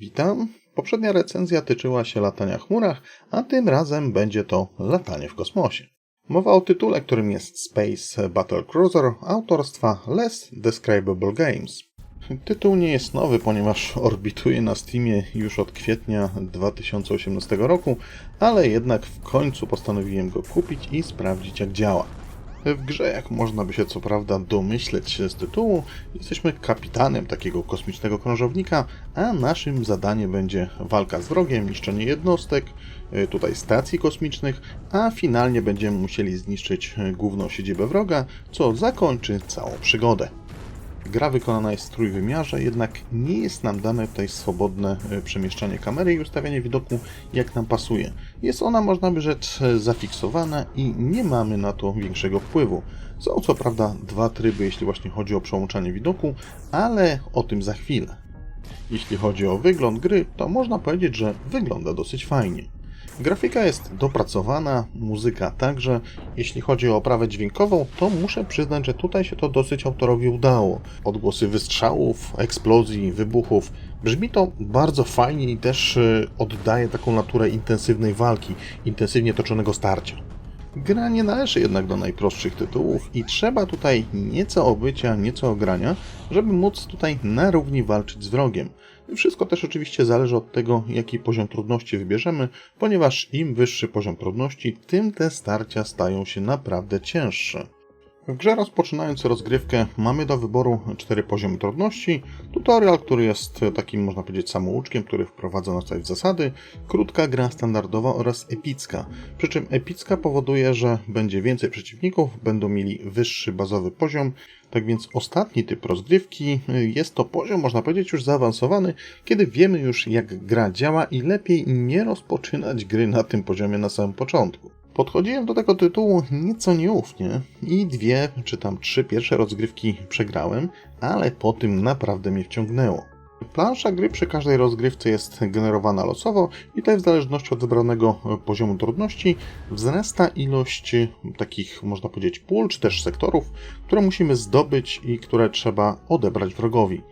Witam. Poprzednia recenzja tyczyła się latania chmurach, a tym razem będzie to latanie w kosmosie. Mowa o tytule, którym jest Space Battle Cruiser autorstwa Less Describable Games. Tytuł nie jest nowy, ponieważ orbituje na Steamie już od kwietnia 2018 roku, ale jednak w końcu postanowiłem go kupić i sprawdzić jak działa. W grze, jak można by się co prawda domyśleć z tytułu, jesteśmy kapitanem takiego kosmicznego krążownika, a naszym zadaniem będzie walka z wrogiem, niszczenie jednostek, y, tutaj stacji kosmicznych, a finalnie będziemy musieli zniszczyć główną siedzibę wroga, co zakończy całą przygodę. Gra wykonana jest w trójwymiarze, jednak nie jest nam dane tutaj swobodne e, przemieszczanie kamery i ustawianie widoku jak nam pasuje. Jest ona, można by rzec, zafiksowana i nie mamy na to większego wpływu. Są co prawda dwa tryby, jeśli właśnie chodzi o przełączanie widoku, ale o tym za chwilę. Jeśli chodzi o wygląd gry, to można powiedzieć, że wygląda dosyć fajnie. Grafika jest dopracowana, muzyka także. Jeśli chodzi o oprawę dźwiękową, to muszę przyznać, że tutaj się to dosyć autorowi udało. Odgłosy wystrzałów, eksplozji, wybuchów. Brzmi to bardzo fajnie i też y, oddaje taką naturę intensywnej walki, intensywnie toczonego starcia. Gra nie należy jednak do najprostszych tytułów i trzeba tutaj nieco obycia, nieco ogrania, żeby móc tutaj na równi walczyć z wrogiem. Wszystko też oczywiście zależy od tego, jaki poziom trudności wybierzemy, ponieważ im wyższy poziom trudności, tym te starcia stają się naprawdę cięższe. W grze rozpoczynając rozgrywkę mamy do wyboru cztery poziomy trudności, tutorial, który jest takim można powiedzieć samouczkiem, który wprowadza nas tutaj w zasady, krótka gra standardowa oraz epicka. Przy czym epicka powoduje, że będzie więcej przeciwników, będą mieli wyższy bazowy poziom, tak więc ostatni typ rozgrywki jest to poziom, można powiedzieć, już zaawansowany, kiedy wiemy już jak gra działa i lepiej nie rozpoczynać gry na tym poziomie na samym początku. Podchodziłem do tego tytułu nieco nieufnie i dwie czy tam trzy pierwsze rozgrywki przegrałem, ale po tym naprawdę mnie wciągnęło. Plansza gry przy każdej rozgrywce jest generowana losowo i tutaj w zależności od wybranego poziomu trudności wzrasta ilość takich, można powiedzieć, pól czy też sektorów, które musimy zdobyć i które trzeba odebrać wrogowi.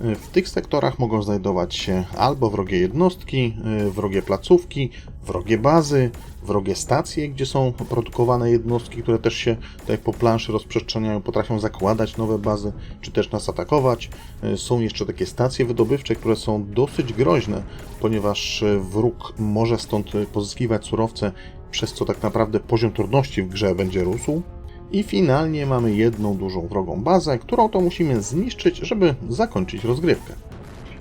W tych sektorach mogą znajdować się albo wrogie jednostki, y, wrogie placówki, wrogie bazy, wrogie stacje, gdzie są produkowane jednostki, które też się tutaj po planszy rozprzestrzeniają, potrafią zakładać nowe bazy, czy też nas atakować. Y, są jeszcze takie stacje wydobywcze, które są dosyć groźne, ponieważ wróg może stąd pozyskiwać surowce, przez co tak naprawdę poziom trudności w grze będzie rósł. I finalnie mamy jedną dużą wrogą bazę, którą to musimy zniszczyć, żeby zakończyć rozgrywkę.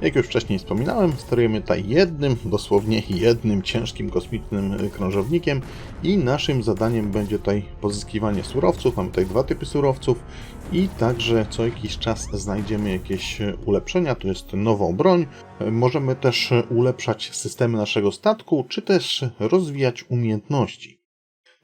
Jak już wcześniej wspominałem, sterujemy tutaj jednym, dosłownie jednym ciężkim kosmicznym krążownikiem i naszym zadaniem będzie tutaj pozyskiwanie surowców. Mamy tutaj dwa typy surowców i także co jakiś czas znajdziemy jakieś ulepszenia, to jest nową broń. Możemy też ulepszać systemy naszego statku, czy też rozwijać umiejętności.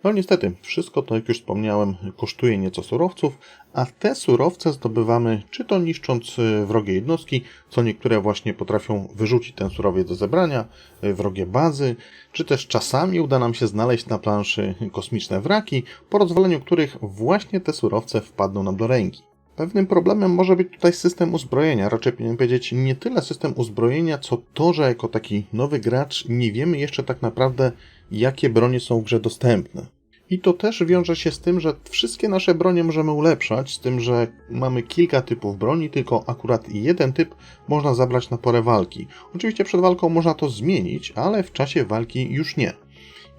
No niestety, wszystko to, jak już wspomniałem, kosztuje nieco surowców, a te surowce zdobywamy czy to niszcząc y, wrogie jednostki, co niektóre właśnie potrafią wyrzucić ten surowiec do zebrania, y, wrogie bazy, czy też czasami uda nam się znaleźć na planszy kosmiczne wraki, po rozwaleniu których właśnie te surowce wpadną nam do ręki. Pewnym problemem może być tutaj system uzbrojenia, raczej powinienem powiedzieć nie tyle system uzbrojenia, co to, że jako taki nowy gracz nie wiemy jeszcze tak naprawdę, jakie bronie są w grze dostępne. I to też wiąże się z tym, że wszystkie nasze bronie możemy ulepszać, z tym, że mamy kilka typów broni, tylko akurat jeden typ można zabrać na porę walki. Oczywiście przed walką można to zmienić, ale w czasie walki już nie.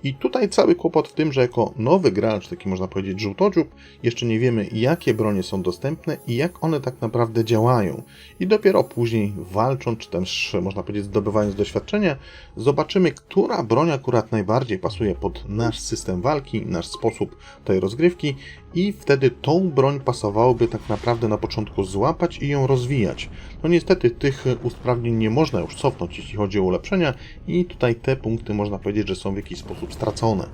I tutaj cały kłopot w tym, że jako nowy gracz, taki można powiedzieć żółtodziób, jeszcze nie wiemy jakie bronie są dostępne i jak one tak naprawdę działają. I dopiero później walcząc, czy też można powiedzieć zdobywając doświadczenia, zobaczymy, która broń akurat najbardziej pasuje pod nasz system walki, nasz sposób tej rozgrywki i wtedy tą broń pasowałoby tak naprawdę na początku złapać i ją rozwijać. No niestety tych usprawnień nie można już cofnąć, jeśli chodzi o ulepszenia i tutaj te punkty można powiedzieć, że są w jakiś sposób stracone.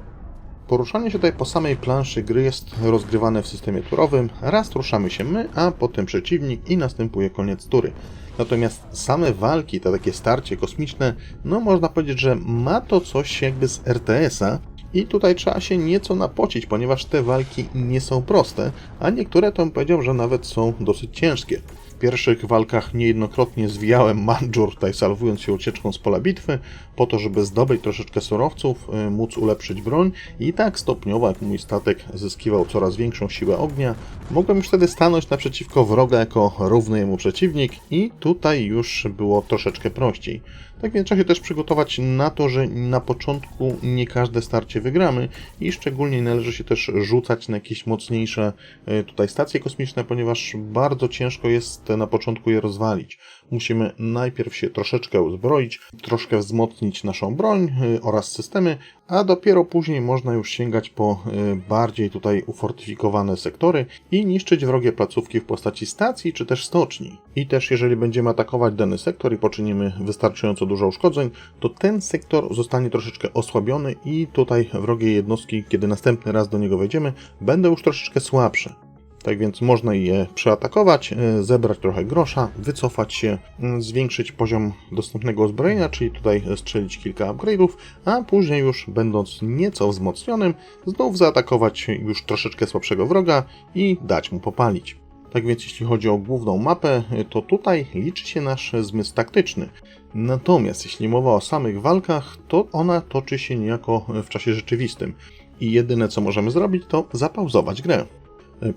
Poruszanie się tutaj po samej planszy gry jest rozgrywane w systemie turowym. Raz ruszamy się my, a potem przeciwnik i następuje koniec tury. Natomiast same walki, te takie starcie kosmiczne, no można powiedzieć, że ma to coś jakby z RTS-a, i tutaj trzeba się nieco napocić, ponieważ te walki nie są proste, a niektóre to bym powiedział, że nawet są dosyć ciężkie. Pierwszych walkach niejednokrotnie zwijałem Manżur, tutaj salwując się ucieczką z pola bitwy, po to, żeby zdobyć troszeczkę surowców, y, móc ulepszyć broń i tak stopniowo, jak mój statek zyskiwał coraz większą siłę ognia, mogłem już wtedy stanąć naprzeciwko wroga jako równy jemu przeciwnik i tutaj już było troszeczkę prościej. Tak więc trzeba się też przygotować na to, że na początku nie każde starcie wygramy i szczególnie należy się też rzucać na jakieś mocniejsze y, tutaj stacje kosmiczne, ponieważ bardzo ciężko jest na początku je rozwalić. Musimy najpierw się troszeczkę uzbroić, troszkę wzmocnić naszą broń y, oraz systemy, a dopiero później można już sięgać po y, bardziej tutaj ufortyfikowane sektory i niszczyć wrogie placówki w postaci stacji czy też stoczni. I też jeżeli będziemy atakować dany sektor i poczynimy wystarczająco dużo uszkodzeń, to ten sektor zostanie troszeczkę osłabiony i tutaj wrogie jednostki, kiedy następny raz do niego wejdziemy, będą już troszeczkę słabsze. Tak więc można je przeatakować, e, zebrać trochę grosza, wycofać się, m, zwiększyć poziom dostępnego uzbrojenia, czyli tutaj strzelić kilka upgrade'ów, a później już będąc nieco wzmocnionym, znów zaatakować już troszeczkę słabszego wroga i dać mu popalić. Tak więc jeśli chodzi o główną mapę, to tutaj liczy się nasz zmysł taktyczny. Natomiast jeśli mowa o samych walkach, to ona toczy się niejako w czasie rzeczywistym. I jedyne co możemy zrobić, to zapauzować grę.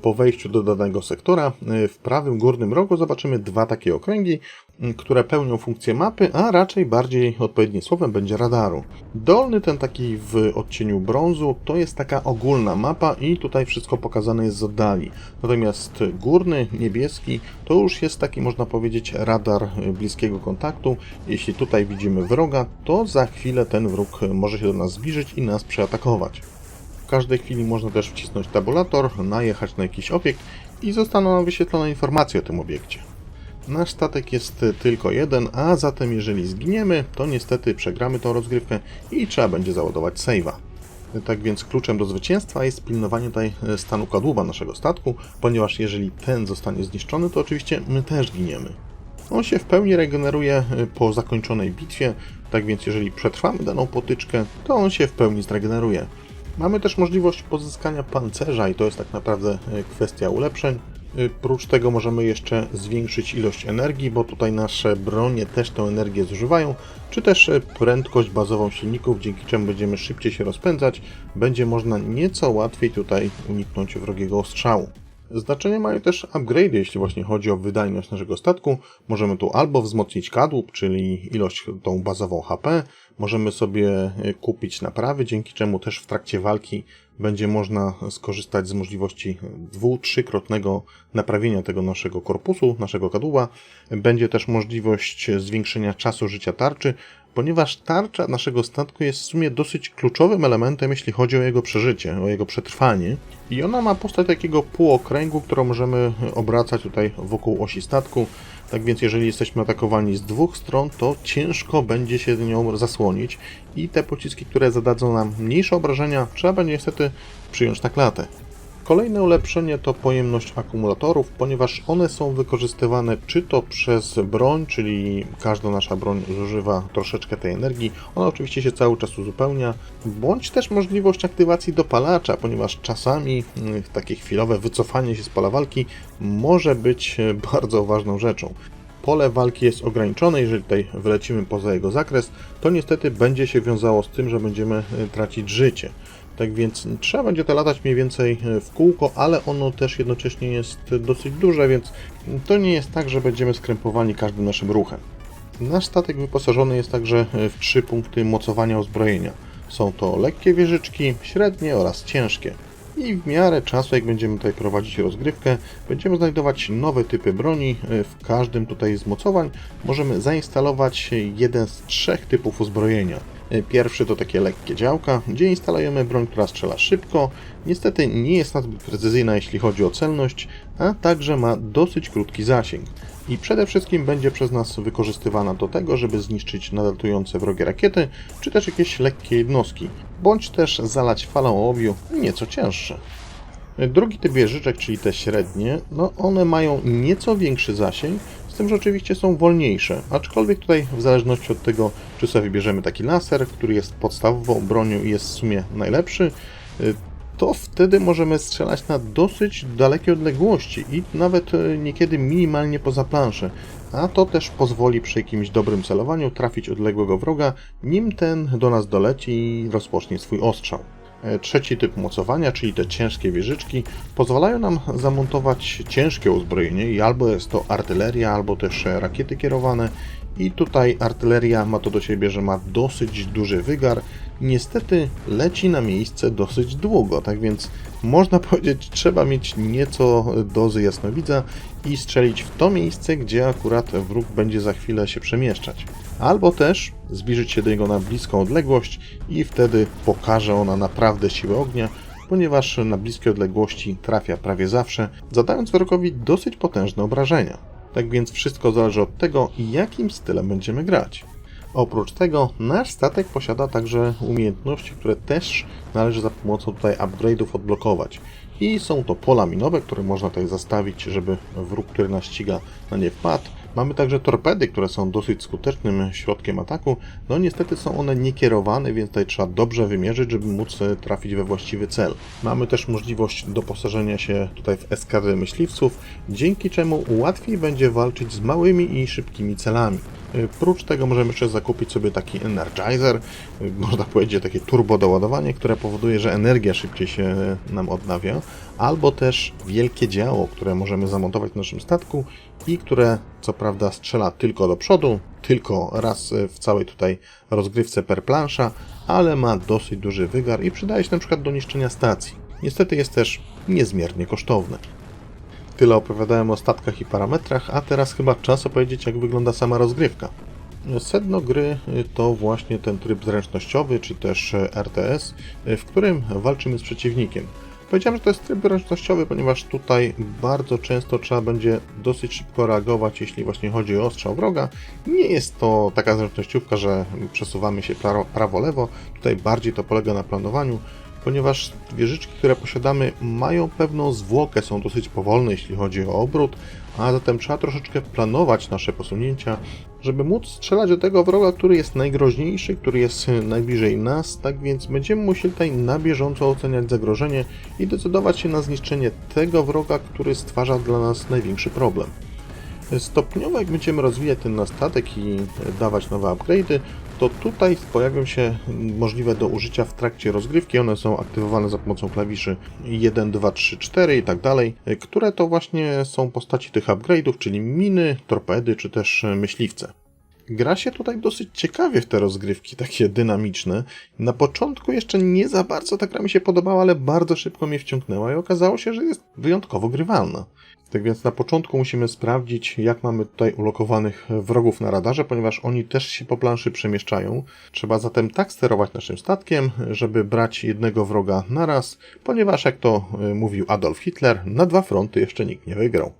Po wejściu do danego sektora w prawym górnym rogu zobaczymy dwa takie okręgi, które pełnią funkcję mapy, a raczej bardziej odpowiednim słowem będzie radaru. Dolny ten taki w odcieniu brązu to jest taka ogólna mapa i tutaj wszystko pokazane jest z oddali. Natomiast górny, niebieski to już jest taki można powiedzieć radar bliskiego kontaktu. Jeśli tutaj widzimy wroga, to za chwilę ten wróg może się do nas zbliżyć i nas przeatakować. W każdej chwili można też wcisnąć tabulator, najechać na jakiś obiekt i zostaną wyświetlone informacje o tym obiekcie. Nasz statek jest tylko jeden, a zatem jeżeli zginiemy, to niestety przegramy tą rozgrywkę i trzeba będzie załadować save'a. Tak więc kluczem do zwycięstwa jest pilnowanie tutaj stanu kadłuba naszego statku, ponieważ jeżeli ten zostanie zniszczony, to oczywiście my też giniemy. On się w pełni regeneruje po zakończonej bitwie, tak więc jeżeli przetrwamy daną potyczkę, to on się w pełni zregeneruje. Mamy też możliwość pozyskania pancerza i to jest tak naprawdę kwestia ulepszeń. Prócz tego możemy jeszcze zwiększyć ilość energii, bo tutaj nasze bronie też tę energię zużywają, czy też prędkość bazową silników, dzięki czemu będziemy szybciej się rozpędzać, będzie można nieco łatwiej tutaj uniknąć wrogiego ostrzału. Znaczenie mają też upgrade, jeśli właśnie chodzi o wydajność naszego statku. Możemy tu albo wzmocnić kadłub, czyli ilość tą bazową HP, możemy sobie kupić naprawy, dzięki czemu też w trakcie walki będzie można skorzystać z możliwości dwu, trzykrotnego naprawienia tego naszego korpusu, naszego kadłuba. Będzie też możliwość zwiększenia czasu życia tarczy, ponieważ tarcza naszego statku jest w sumie dosyć kluczowym elementem, jeśli chodzi o jego przeżycie, o jego przetrwanie. I ona ma postać takiego półokręgu, którą możemy obracać tutaj wokół osi statku. Tak więc jeżeli jesteśmy atakowani z dwóch stron, to ciężko będzie się nią zasłonić i te pociski, które zadadzą nam mniejsze obrażenia, trzeba będzie niestety przyjąć na klatę. Kolejne ulepszenie to pojemność akumulatorów, ponieważ one są wykorzystywane czy to przez broń, czyli każda nasza broń zużywa troszeczkę tej energii, ona oczywiście się cały czas uzupełnia, bądź też możliwość aktywacji dopalacza, ponieważ czasami takie chwilowe wycofanie się z pola walki może być bardzo ważną rzeczą pole walki jest ograniczone, jeżeli tutaj wylecimy poza jego zakres, to niestety będzie się wiązało z tym, że będziemy tracić życie. Tak więc trzeba będzie to latać mniej więcej w kółko, ale ono też jednocześnie jest dosyć duże, więc to nie jest tak, że będziemy skrępowani każdym naszym ruchem. Nasz statek wyposażony jest także w trzy punkty mocowania uzbrojenia. Są to lekkie wieżyczki, średnie oraz ciężkie. I w miarę czasu, jak będziemy tutaj prowadzić rozgrywkę, będziemy znajdować nowe typy broni. W każdym tutaj z mocowań możemy zainstalować jeden z trzech typów uzbrojenia. Pierwszy to takie lekkie działka, gdzie instalujemy broń, która strzela szybko. Niestety nie jest nazbyt precyzyjna, jeśli chodzi o celność, a także ma dosyć krótki zasięg. I przede wszystkim będzie przez nas wykorzystywana do tego, żeby zniszczyć nadlatujące wrogie rakiety, czy też jakieś lekkie jednostki, bądź też zalać falą obiu nieco cięższe. Drugi typ wieżyczek, czyli te średnie, no one mają nieco większy zasięg, z tym, że oczywiście są wolniejsze, aczkolwiek tutaj w zależności od tego, czy sobie wybierzemy taki laser, który jest podstawową bronią i jest w sumie najlepszy, to wtedy możemy strzelać na dosyć dalekie odległości i nawet e, niekiedy minimalnie poza planszę. A to też pozwoli przy jakimś dobrym celowaniu trafić odległego wroga, nim ten do nas doleci i rozpocznie swój ostrzał. E, Trzeci typ mocowania, czyli te ciężkie wieżyczki, pozwalają nam zamontować ciężkie uzbrojenie i albo jest to artyleria, albo też e, rakiety kierowane. I tutaj artyleria ma to do siebie, że ma dosyć duży wygar. Niestety leci na miejsce dosyć długo, tak więc można powiedzieć, trzeba mieć nieco dozy jasnowidza i strzelić w to miejsce, gdzie akurat wróg będzie za chwilę się przemieszczać. Albo też zbliżyć się do niego na bliską odległość i wtedy pokaże ona naprawdę siłę ognia, ponieważ na bliskie odległości trafia prawie zawsze, zadając wrogowi dosyć potężne obrażenia. Tak więc wszystko zależy od tego, jakim stylem będziemy grać. Oprócz tego, nasz statek posiada także umiejętności, które też należy za pomocą tutaj upgrade'ów odblokować. I są to pola minowe, które można tutaj zastawić, żeby wróg, który nas ściga, na nie wpadł. Mamy także torpedy, które są dosyć skutecznym środkiem ataku. No niestety są one niekierowane, więc tutaj trzeba dobrze wymierzyć, żeby móc e, trafić we właściwy cel. Mamy też możliwość doposażenia się tutaj w eskadrę myśliwców, dzięki czemu łatwiej będzie walczyć z małymi i szybkimi celami. E, Prócz tego możemy jeszcze zakupić sobie taki Energizer, e, można powiedzieć takie turbo doładowanie, które powoduje, że energia szybciej się nam odnawia, albo też wielkie działo, które możemy zamontować w naszym statku i które co prawda strzela tylko do przodu, tylko raz w całej tutaj rozgrywce per plansza, ale ma dosyć duży wygar i przydaje się na przykład do niszczenia stacji. Niestety jest też niezmiernie kosztowne. Tyle opowiadałem o statkach i parametrach, a teraz chyba czas opowiedzieć, jak wygląda sama rozgrywka. Sedno gry to właśnie ten tryb zręcznościowy, czy też RTS, w którym walczymy z przeciwnikiem. Powiedziałem, że to jest tryb zręcznościowy, ponieważ tutaj bardzo często trzeba będzie dosyć szybko reagować, jeśli właśnie chodzi o ostrzał wroga. Nie jest to taka zręcznościówka, że przesuwamy się prawo- prawo-lewo, tutaj bardziej to polega na planowaniu, ponieważ wieżyczki, które posiadamy, mają pewną zwłokę, są dosyć powolne, jeśli chodzi o obrót, a zatem trzeba troszeczkę planować nasze posunięcia, żeby móc strzelać do tego wroga, który jest najgroźniejszy, który jest najbliżej nas, tak więc będziemy musieli tutaj na bieżąco oceniać zagrożenie i decydować się na zniszczenie tego wroga, który stwarza dla nas największy problem. Stopniowo jak będziemy rozwijać ten statek i dawać nowe upgrade'y, to tutaj pojawią się możliwe do użycia w trakcie rozgrywki. One są aktywowane za pomocą klawiszy 1, 2, 3, 4 i tak dalej, które to właśnie są postaci tych upgrade'ów, czyli miny, torpedy czy też myśliwce. Gra się tutaj dosyć ciekawie w te rozgrywki, takie dynamiczne. Na początku jeszcze nie za bardzo ta gra mi się podobała, ale bardzo szybko mnie wciągnęła i okazało się, że jest wyjątkowo grywalna. Tak więc na początku musimy sprawdzić, jak mamy tutaj ulokowanych wrogów na radarze, ponieważ oni też się po planszy przemieszczają. Trzeba zatem tak sterować naszym statkiem, żeby brać jednego wroga naraz, ponieważ jak to y, mówił Adolf Hitler, na dwa fronty jeszcze nikt nie wygrał.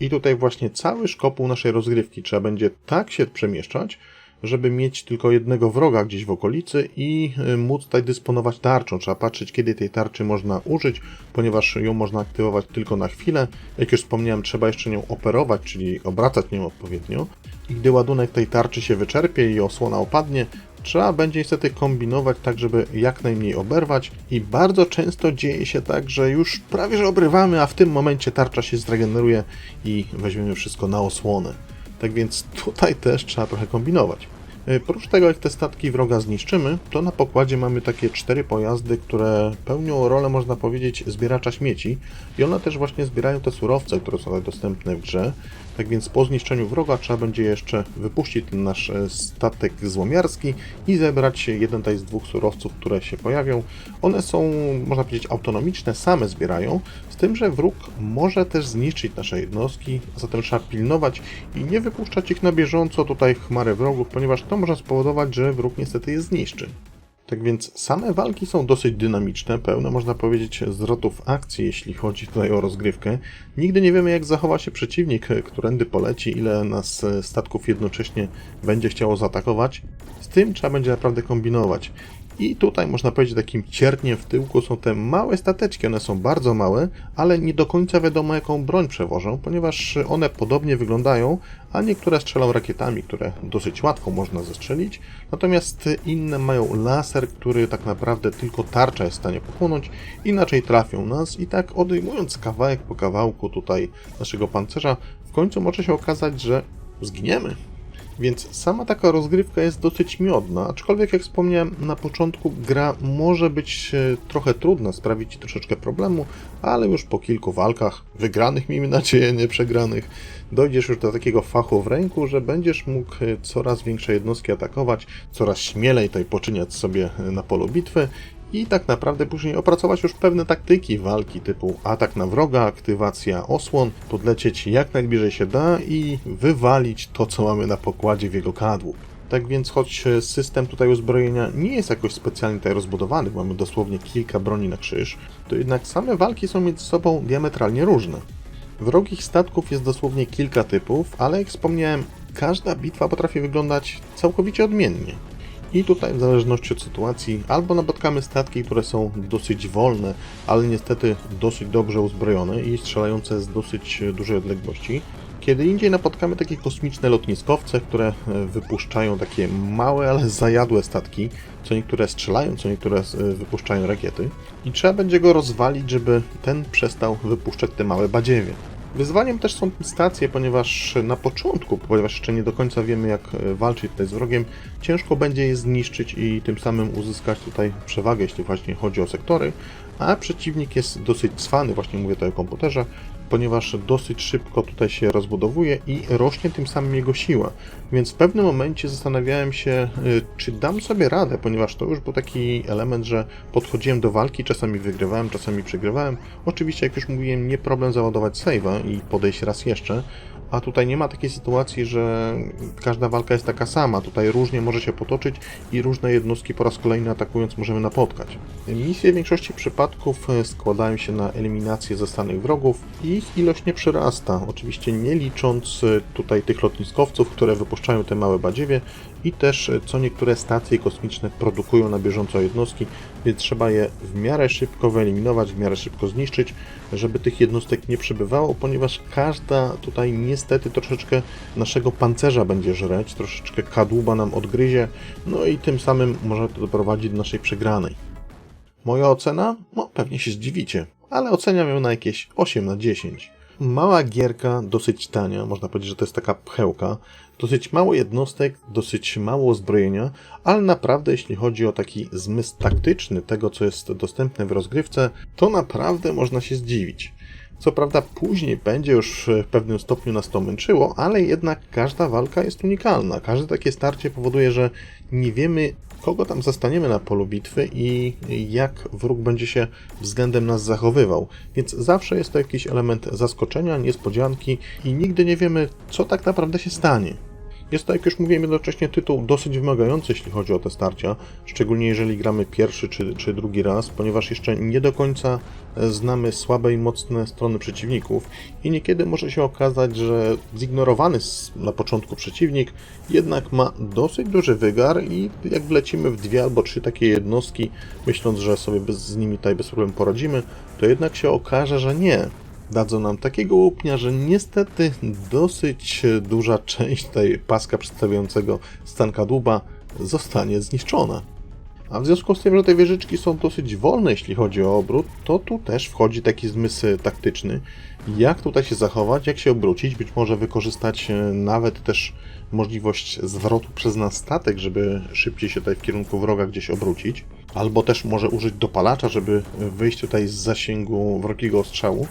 I tutaj właśnie cały szkopuł naszej rozgrywki trzeba będzie tak się przemieszczać, żeby mieć tylko jednego wroga gdzieś w okolicy i y, móc tutaj dysponować tarczą. Trzeba patrzeć, kiedy tej tarczy można użyć, ponieważ ją można aktywować tylko na chwilę. Jak już wspomniałem, trzeba jeszcze nią operować, czyli obracać nią odpowiednio. I gdy ładunek tej tarczy się wyczerpie i osłona opadnie, trzeba będzie niestety kombinować tak, żeby jak najmniej oberwać i bardzo często dzieje się tak, że już prawie że obrywamy, a w tym momencie tarcza się zregeneruje i weźmiemy wszystko na osłonę. Tak więc tutaj też trzeba trochę kombinować. E, Oprócz tego, jak te statki wroga zniszczymy, to na pokładzie mamy takie cztery pojazdy, które pełnią rolę, można powiedzieć, zbieracza śmieci i one też właśnie zbierają te surowce, które są dostępne w grze. Tak więc po zniszczeniu wroga trzeba będzie jeszcze wypuścić ten nasz e, statek złomiarski i zebrać jeden z dwóch surowców, które się pojawią. One są, można powiedzieć, autonomiczne, same zbierają, z tym, że wróg może też zniszczyć nasze jednostki, zatem trzeba pilnować i nie wypuszczać ich na bieżąco tutaj w chmarę wrogów, ponieważ to może spowodować, że wróg niestety je zniszczy. Tak więc same walki są dosyć dynamiczne, pełne można powiedzieć zwrotów akcji, jeśli chodzi tutaj o rozgrywkę. Nigdy nie wiemy jak zachowa się przeciwnik, którędy poleci, ile nas e, statków jednocześnie będzie chciało zaatakować. Z tym trzeba będzie naprawdę kombinować. I tutaj można powiedzieć takim cierpniem w tyłku są te małe stateczki. One są bardzo małe, ale nie do końca wiadomo jaką broń przewożą, ponieważ one podobnie wyglądają, a niektóre strzelą rakietami, które dosyć łatwo można zestrzelić, natomiast inne mają laser, który tak naprawdę tylko tarcza jest w stanie pochłonąć, inaczej trafią nas i tak odejmując kawałek po kawałku tutaj naszego pancerza, w końcu może się okazać, że zginiemy. Więc sama taka rozgrywka jest dosyć miodna, aczkolwiek jak wspomniałem na początku, gra może być e, trochę trudna, sprawić ci troszeczkę problemu, ale już po kilku walkach, wygranych miejmy nadzieję, nie przegranych, dojdziesz już do takiego fachu w ręku, że będziesz mógł e, coraz większe jednostki atakować, coraz śmielej tutaj poczyniać sobie e, na polu bitwy i tak naprawdę później opracować już pewne taktyki walki typu atak na wroga, aktywacja osłon, podlecieć jak najbliżej się da i wywalić to, co mamy na pokładzie w jego kadłub. Tak więc, choć system tutaj uzbrojenia nie jest jakoś specjalnie tutaj rozbudowany, mamy dosłownie kilka broni na krzyż, to jednak same walki są między sobą diametralnie różne. Wrogich statków jest dosłownie kilka typów, ale jak wspomniałem, każda bitwa potrafi wyglądać całkowicie odmiennie. I tutaj w zależności od sytuacji albo napotkamy statki, które są dosyć wolne, ale niestety dosyć dobrze uzbrojone i strzelające z dosyć dużej odległości. Kiedy indziej napotkamy takie kosmiczne lotniskowce, które e, wypuszczają takie małe, ale zajadłe statki, co niektóre strzelają, co niektóre e, wypuszczają rakiety. I trzeba będzie go rozwalić, żeby ten przestał wypuszczać te małe badziewie. Wyzwaniem też są stacje, ponieważ na początku, ponieważ jeszcze nie do końca wiemy jak e, walczyć tutaj z wrogiem, ciężko będzie je zniszczyć i tym samym uzyskać tutaj przewagę, jeśli właśnie chodzi o sektory, a przeciwnik jest dosyć cwany, właśnie mówię tutaj o komputerze, ponieważ dosyć szybko tutaj się rozbudowuje i rośnie tym samym jego siła. Więc w pewnym momencie zastanawiałem się, y, czy dam sobie radę, ponieważ to już był taki element, że podchodziłem do walki, czasami wygrywałem, czasami przegrywałem. Oczywiście, jak już mówiłem, nie problem załadować save'a i podejść raz jeszcze, a tutaj nie ma takiej sytuacji, że każda walka jest taka sama. Tutaj różnie może się potoczyć i różne jednostki po raz kolejny atakując możemy napotkać. Misje w większości przypadków e, składają się na eliminację zostanych wrogów i ich ilość nie przyrasta. Oczywiście nie licząc e, tutaj tych lotniskowców, które wypuszczają te małe badziewie i też e, co niektóre stacje kosmiczne produkują na bieżąco jednostki, więc trzeba je w miarę szybko wyeliminować, w miarę szybko zniszczyć, żeby tych jednostek nie przybywało, ponieważ każda tutaj niestety troszeczkę naszego pancerza będzie żreć, troszeczkę kadłuba nam odgryzie, no i tym samym może to doprowadzić do naszej przegranej. Moja ocena? No, pewnie się zdziwicie, ale oceniam ją na jakieś 8 na 10. Mała gierka, dosyć tania, można powiedzieć, że to jest taka pchełka. Dosyć mało jednostek, dosyć mało uzbrojenia, ale naprawdę jeśli chodzi o taki zmysł taktyczny tego, co jest dostępne w rozgrywce, to naprawdę można się zdziwić. Co prawda później będzie już w pewnym stopniu nas to męczyło, ale jednak każda walka jest unikalna. Każde takie starcie powoduje, że nie wiemy kogo tam zastaniemy na polu bitwy i jak wróg będzie się względem nas zachowywał. Więc zawsze jest to jakiś element zaskoczenia, niespodzianki i nigdy nie wiemy, co tak naprawdę się stanie. Jest to, jak już mówiłem jednocześnie, tytuł dosyć wymagający, jeśli chodzi o te starcia, szczególnie jeżeli gramy pierwszy czy, czy drugi raz, ponieważ jeszcze nie do końca znamy słabe i mocne strony przeciwników i niekiedy może się okazać, że zignorowany na początku przeciwnik jednak ma dosyć duży wygar i jak wlecimy w dwie albo trzy takie jednostki, myśląc, że sobie bez, z nimi tutaj bez problemu poradzimy, to jednak się okaże, że nie dadzą nam takiego łupnia, że niestety dosyć duża część tej paska przedstawiającego stan kadłuba zostanie zniszczona. A w związku z tym, że te wieżyczki są dosyć wolne, jeśli chodzi o obrót, to tu też wchodzi taki zmysł taktyczny. Jak tutaj się zachować, jak się obrócić, być może wykorzystać e, nawet też możliwość zwrotu przez nas statek, żeby szybciej się tutaj w kierunku wroga gdzieś obrócić. Albo też może użyć dopalacza, żeby wyjść tutaj z zasięgu wrogiego ostrzału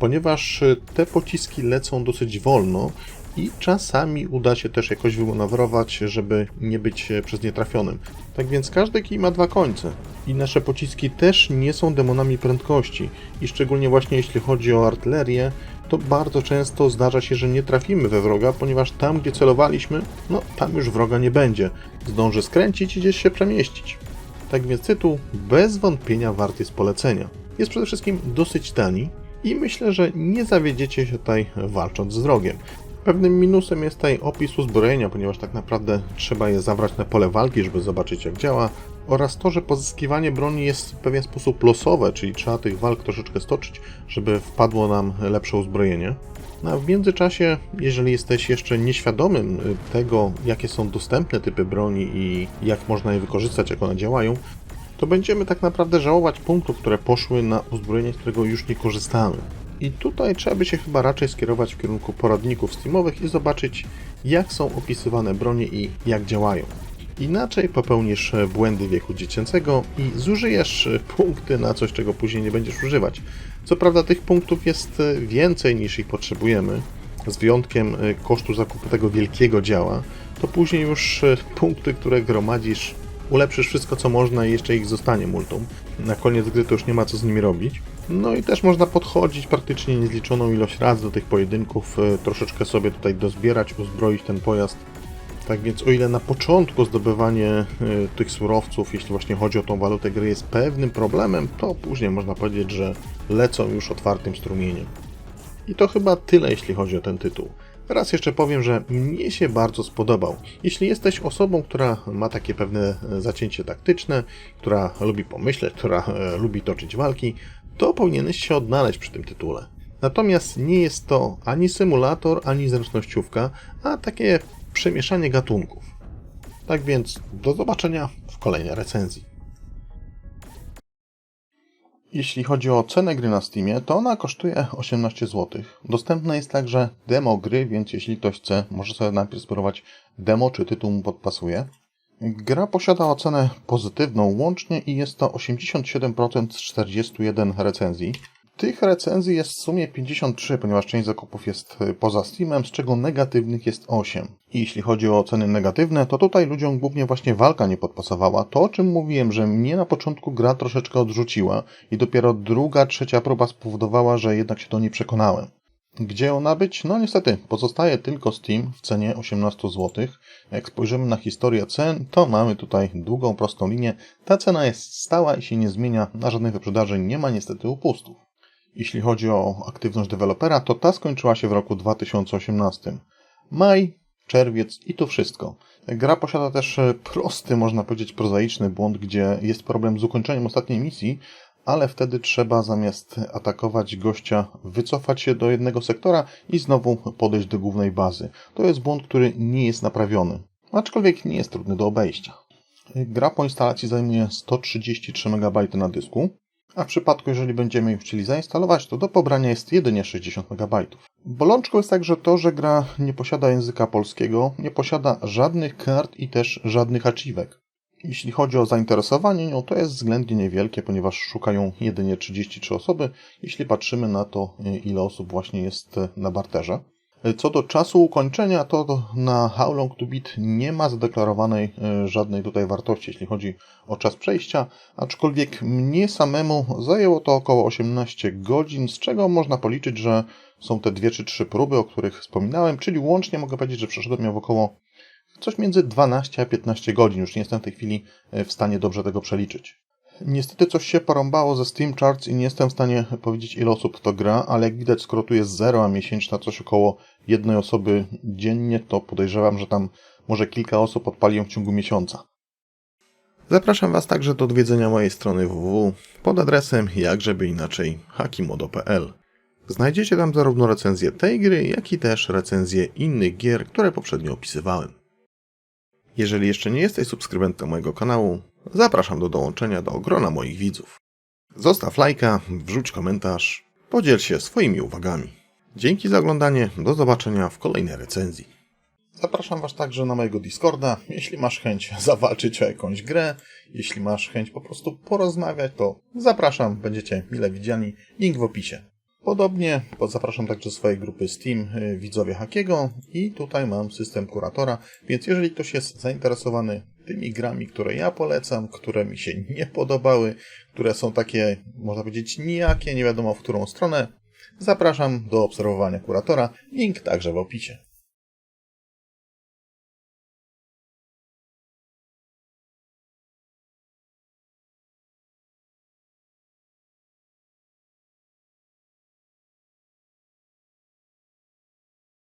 ponieważ e, te pociski lecą dosyć wolno i czasami uda się też jakoś wymanewrować, żeby nie być e, przez nie trafionym. Tak więc każdy kij ma dwa końce. I nasze pociski też nie są demonami prędkości. I szczególnie właśnie jeśli chodzi o artylerię, to bardzo często zdarza się, że nie trafimy we wroga, ponieważ tam, gdzie celowaliśmy, no tam już wroga nie będzie. Zdąży skręcić i gdzieś się przemieścić. Tak więc tytuł bez wątpienia wart jest polecenia. Jest przede wszystkim dosyć tani, i myślę, że nie zawiedziecie się tutaj walcząc z wrogiem. Pewnym minusem jest tutaj opis uzbrojenia, ponieważ tak naprawdę trzeba je zabrać na pole walki, żeby zobaczyć jak działa. oraz to, że pozyskiwanie broni jest w pewien sposób losowe, czyli trzeba tych walk troszeczkę stoczyć, żeby wpadło nam lepsze uzbrojenie. No a w międzyczasie, jeżeli jesteś jeszcze nieświadomym y, tego, jakie są dostępne typy broni i jak można je wykorzystać, jak one działają, to będziemy tak naprawdę żałować punktów, które poszły na uzbrojenie, z którego już nie korzystamy. I tutaj trzeba by się chyba raczej skierować w kierunku poradników Steamowych i zobaczyć, jak są opisywane bronie i jak działają. Inaczej popełnisz błędy wieku dziecięcego i zużyjesz punkty na coś, czego później nie będziesz używać. Co prawda tych punktów jest więcej niż ich potrzebujemy, z wyjątkiem kosztu zakupu tego wielkiego działa, to później już punkty, które gromadzisz, ulepszysz wszystko co można i jeszcze ich zostanie multum. Na koniec gry to już nie ma co z nimi robić. No i też można podchodzić praktycznie niezliczoną ilość razy do tych pojedynków, troszeczkę sobie tutaj dozbierać, uzbroić ten pojazd tak więc o ile na początku zdobywanie y, tych surowców, jeśli właśnie chodzi o tą walutę gry, jest pewnym problemem, to później można powiedzieć, że lecą już otwartym strumieniem. I to chyba tyle, jeśli chodzi o ten tytuł. Raz jeszcze powiem, że mnie się bardzo spodobał. Jeśli jesteś osobą, która ma takie pewne e, zacięcie taktyczne, która lubi pomyśleć, która e, lubi toczyć walki, to powinieneś się odnaleźć przy tym tytule. Natomiast nie jest to ani symulator, ani zręcznościówka, a takie przemieszanie gatunków. Tak więc do zobaczenia w kolejnej recenzji. Jeśli chodzi o cenę gry na Steamie, to ona kosztuje 18 zł. Dostępne jest także demo gry, więc jeśli ktoś chce, może sobie najpierw spróbować demo, czy tytuł mu podpasuje. Gra posiada ocenę pozytywną łącznie i jest to 87% z 41 recenzji. Tych recenzji jest w sumie 53, ponieważ część zakupów jest y, poza Steamem, z czego negatywnych jest 8. I jeśli chodzi o oceny negatywne, to tutaj ludziom głównie właśnie walka nie podpasowała. To, o czym mówiłem, że mnie na początku gra troszeczkę odrzuciła i dopiero druga, trzecia próba spowodowała, że jednak się do niej przekonałem. Gdzie ona być? No niestety, pozostaje tylko Steam w cenie 18 zł. Jak spojrzymy na historię cen, to mamy tutaj długą, prostą linię. Ta cena jest stała i się nie zmienia, na żadnej wyprzedaży nie ma niestety upustów. Jeśli chodzi o aktywność dewelopera, to ta skończyła się w roku 2018. Maj, czerwiec i to wszystko. Gra posiada też e, prosty, można powiedzieć, prozaiczny błąd, gdzie jest problem z ukończeniem ostatniej misji, ale wtedy trzeba zamiast atakować gościa, wycofać się do jednego sektora i znowu podejść do głównej bazy. To jest błąd, który nie jest naprawiony, aczkolwiek nie jest trudny do obejścia. Gra po instalacji zajmuje 133 MB na dysku, a w przypadku, jeżeli będziemy ją chcieli zainstalować, to do pobrania jest jedynie 60 MB. Bolączką jest także to, że gra nie posiada języka polskiego, nie posiada żadnych kart i też żadnych achievek. Jeśli chodzi o zainteresowanie nią, to jest względnie niewielkie, ponieważ szukają jedynie 33 osoby, jeśli patrzymy na to, ile osób właśnie jest na barterze. Co do czasu ukończenia, to na How Long to Beat nie ma zadeklarowanej żadnej tutaj wartości, jeśli chodzi o czas przejścia, aczkolwiek mnie samemu zajęło to około 18 godzin, z czego można policzyć, że są te dwie czy trzy próby, o których wspominałem, czyli łącznie mogę powiedzieć, że przeszedłem ją w około coś między 12 a 15 godzin. Już nie jestem w tej chwili e, w stanie dobrze tego przeliczyć. Niestety coś się porąbało ze Steam Charts i nie jestem w stanie powiedzieć ile osób to gra, ale jak widać skoro tu jest zero, a miesięczna coś około jednej osoby dziennie, to podejrzewam, że tam może kilka osób odpali ją w ciągu miesiąca. Zapraszam Was także do odwiedzenia mojej strony www pod adresem jakżeby inaczej hakimodo.pl. Znajdziecie tam zarówno recenzję tej gry, jak i też recenzję innych gier, które poprzednio opisywałem. Jeżeli jeszcze nie jesteś subskrybentem mojego kanału, zapraszam do dołączenia do grona moich widzów. Zostaw lajka, wrzuć komentarz, podziel się swoimi uwagami. Dzięki za oglądanie, do zobaczenia w kolejnej recenzji. Zapraszam Was także na mojego Discorda. Jeśli masz chęć zawalczyć o jakąś grę, jeśli masz chęć po prostu porozmawiać, to zapraszam, będziecie mile widziani. Link w opisie. Podobnie zapraszam także do swojej grupy Steam y, Widzowie Hakiego i tutaj mam system kuratora, więc jeżeli ktoś jest zainteresowany tymi grami, które ja polecam, które mi się nie podobały, które są takie, można powiedzieć, nijakie, nie wiadomo w którą stronę, zapraszam do obserwowania kuratora, link także w opisie.